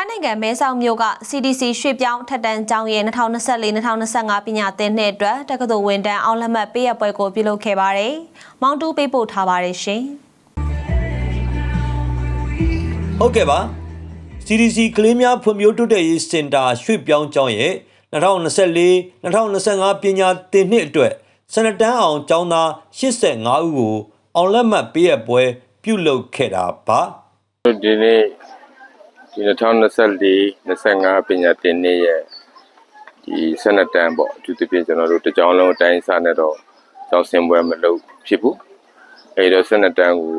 ထိုင်းနိုင်ငံမဲဆောက်မြို့က CDC ရွှေ့ပြောင်းထက်တန်းကျောင်းရဲ့2024-2025ပညာသင်နှစ်အတွက်တက္ကသိုလ်ဝန်တန်းအောင်လက်မှတ်ပေးရပွဲကိုပြုလုပ်ခဲ့ပါတယ်။မောင်တူးပေးပို့ထားပါတယ်ရှင်။ဟုတ်ကဲ့ပါ CDC ကလေးများဖွံ့ဖြိုးတိုးတက်ရေးစင်တာရွှေ့ပြောင်းကျောင်းရဲ့2024 2025ပညာသင်နှစ်အတွက်စနတန်းအောင်ကျောင်းသား85ဦးကိုအောင်လက်မှတ်ပေးရပွဲပြုလုပ်ခဲ့တာပါဒီနေ့ ဒီ2024 25ပညာသင်နှစ်ရဲ့ဒီစနတန်းပေါ့အထူးသဖြင့်ကျွန်တော်တို့တစ်ကြောင်းလုံးအတိုင်းအစားနဲ့တော့ကျောင်းဆင်ပွဲမလုပ်ဖြစ်ဘူးအဲဒီတော့စနတန်းကို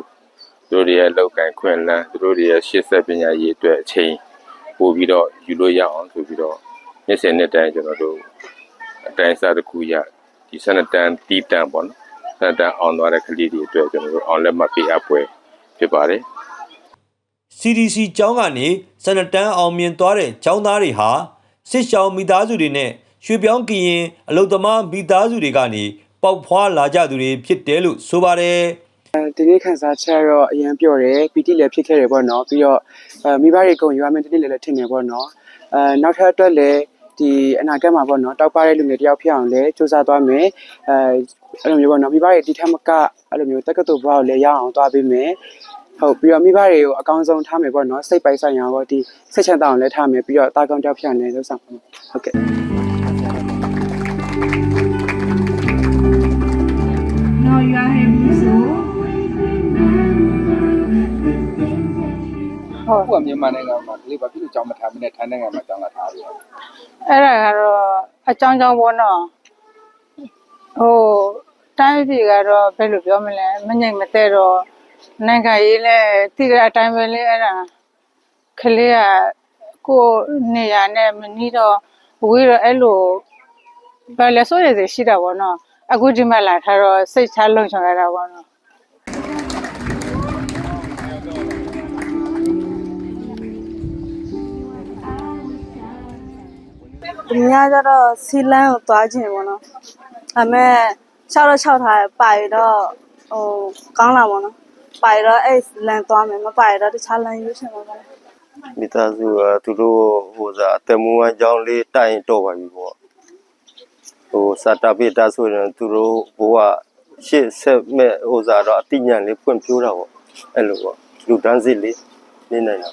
သူတို့တွေရဲ့လောက်ကင်ခွင့်လန်းသူတို့တွေရဲ့ရှေ့ဆက်ပညာရေးအတွက်အချိန်ပို့ပြီးတော့ယူလို့ရအောင်ဆိုပြီးတော့နေ့စဉ်နေ့တိုင်းကျွန်တော်တို့အတိုင်းအစားတစ်ခုရဒီစနတန်းတီးတန်းပေါ့နော်စနတန်းအောင်သွားတဲ့ကလေးတွေအတွက်ကျွန်တော်တို့အောင်လက်မှတ်ပေးအပ်ပွဲဖြစ်ပါတယ် CDC ကျောင်းကနေစနတန်းအောင်မြင်သွားတဲ့ကျောင်းသားတွေဟာစစ်ရှောင်းမိသားစုတွေနဲ့ရွှေပြောင်းကရင်အလုသမားမိသားစုတွေကနေပေါက်ဖွာလာကြသူတွေဖြစ်တယ်လို့ဆိုပါတယ်ဒီနေ့ခန်းစားချက်တော့အရင်ပြောတယ်ပီတိလည်းဖြစ်ခဲ့တယ်ပေါ့နော်ပြီးတော့အဲမိဘတွေကုန်ရွာမယ်တနေ့လည်းလည်းထင်တယ်ပေါ့နော်အဲနောက်ထပ်အတွက်လည်းဒီအနာဂတ်မှာပေါ့နော်တောက်ပတဲ့လူငယ်တယောက်ဖြစ်အောင်လည်းစူးစမ်းသွားမယ်အဲအဲ့လိုမျိုးပေါ့နော်မိဘတွေဒီထက်မကအဲ့လိုမျိုးတက္ကသိုလ်ဘဝကိုလည်းရအောင်သွားပေးမယ် ဟုတ်ပြီးတော့မိဘတွေကိုအကောင်းဆုံးထားမယ်ပေါ့နော်စိတ်ပိုက်ဆိုင်ရာပေါ့ဒီစိတ်ချမ်းသာအောင်လည်းထားမယ်ပြီးတော့တာကောင်းတယောက်ဖြစ်အောင်လည်းလုပ်ဆောင်ပါမယ်ဟုတ်ကဲ့ No, you are happy so. ဟုတ်ကမြန်မာနိုင်ငံမှာကလေးဘာဖြစ်လို့ကြောင်းမထားမနဲ့ထိုင်းနိုင်ငံမှာကြောင်းလာထားပြီးတော့အဲ့ဒါကတော့အကြောင်းကြောင့်ပေါ့နော်ဟိုတိုင်းပြည်ကတော့ဘယ်လိုပြောမလဲမငြိမ်မသက်တော့ နိုင်ငံရေးလဲတိတဲ့အတိုင်းပဲလေအဲ့ဒါကလေးကကိုယ်နေရာနဲ့မနီးတော့ဝေးတော့အဲ့လိုဘာလဲဆိုရစီရှိတာပေါ့နော်အခုဒီမှာလာထားတော့စိတ်ချလုံချင်ရတာပေါ့နော်သူများကြတော့စီလန်းကိုသွားခြင်းပေါ့နော်ဒါပေမဲ့6တော့6ထားတယ်ပါရတော့ဟိုကောင်းလာပေါ့နော် ပါရတော့အဲ့လန်သွားမယ်မပါရတော့တခြားလန်ရွေးချင်မှာပေါ့နော်မိသားစုကသူတို့ဟိုစားအသက်မွေးဝမ်းကြောင်းလေးတိုင်တော့ပါပြီပေါ့ဟိုစတာပိတာဆိုရင်သူတို့ဘိုးကရှေ့ဆက်မဲ့ဟိုစားတော့အတိညာဏ်လေးဖွင့်ပြိုးတာပေါ့အဲ့လိုပေါ့လူတန်းစစ်လေးနေနိုင်တာ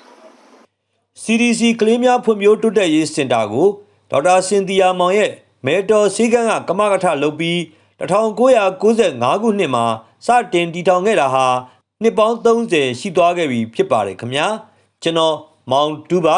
CDC ကလေးများဖွံ့ဖြိုးတိုးတက်ရေးစင်တာကိုဒေါက်တာစင်တီယာမောင်ရဲ့မဲတော်စည်းကမ်းကကမကထလုပ်ပြီး1995ခုနှစ်မှာစတင်တည်ထောင်ခဲ့တာဟာ နှစ်ပေါင်း30ရှိသွားခဲ့ပြီဖြစ်ပါတယ်ခင်ဗျာကျွန်တော်မောင်တူပါ